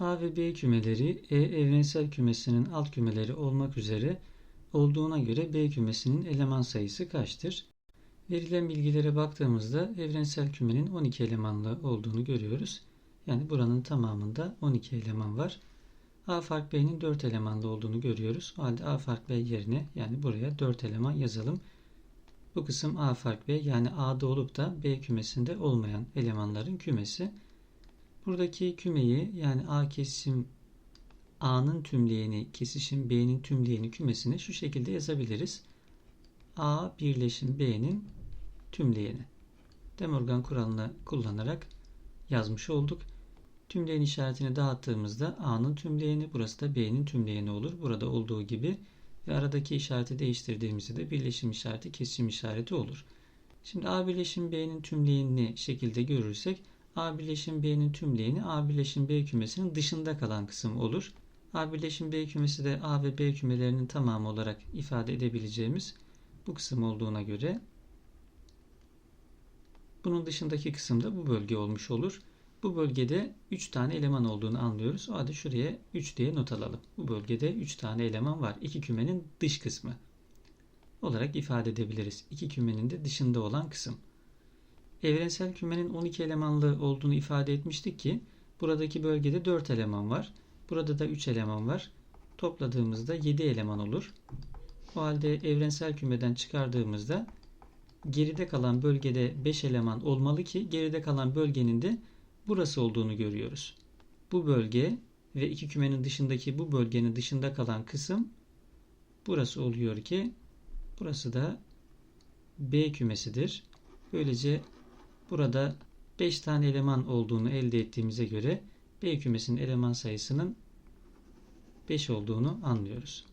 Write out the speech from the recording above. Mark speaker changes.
Speaker 1: A ve B kümeleri E evrensel kümesinin alt kümeleri olmak üzere olduğuna göre B kümesinin eleman sayısı kaçtır? Verilen bilgilere baktığımızda evrensel kümenin 12 elemanlı olduğunu görüyoruz. Yani buranın tamamında 12 eleman var. A fark B'nin 4 elemanlı olduğunu görüyoruz. O halde A fark B yerine yani buraya 4 eleman yazalım. Bu kısım A fark B yani A'da olup da B kümesinde olmayan elemanların kümesi. Buradaki kümeyi yani A kesişim A'nın tümleyeni kesişim B'nin tümleyeni kümesini şu şekilde yazabiliriz. A birleşim B'nin tümleyeni. De Morgan kuralını kullanarak yazmış olduk. Tümleyen işaretini dağıttığımızda A'nın tümleyeni, burası da B'nin tümleyeni olur. Burada olduğu gibi ve aradaki işareti değiştirdiğimizde de birleşim işareti, kesişim işareti olur. Şimdi A birleşim B'nin tümleyenini şekilde görürsek A birleşim B'nin tümleyeni A birleşim B kümesinin dışında kalan kısım olur. A birleşim B kümesi de A ve B kümelerinin tamamı olarak ifade edebileceğimiz bu kısım olduğuna göre bunun dışındaki kısım da bu bölge olmuş olur. Bu bölgede 3 tane eleman olduğunu anlıyoruz. O halde şuraya 3 diye not alalım. Bu bölgede 3 tane eleman var. İki kümenin dış kısmı olarak ifade edebiliriz. İki kümenin de dışında olan kısım. Evrensel kümenin 12 elemanlı olduğunu ifade etmiştik ki buradaki bölgede 4 eleman var. Burada da 3 eleman var. Topladığımızda 7 eleman olur. O halde evrensel kümeden çıkardığımızda geride kalan bölgede 5 eleman olmalı ki geride kalan bölgenin de burası olduğunu görüyoruz. Bu bölge ve iki kümenin dışındaki bu bölgenin dışında kalan kısım burası oluyor ki burası da B kümesidir. Böylece burada 5 tane eleman olduğunu elde ettiğimize göre B kümesinin eleman sayısının 5 olduğunu anlıyoruz.